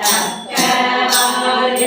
சக்கரவாளன்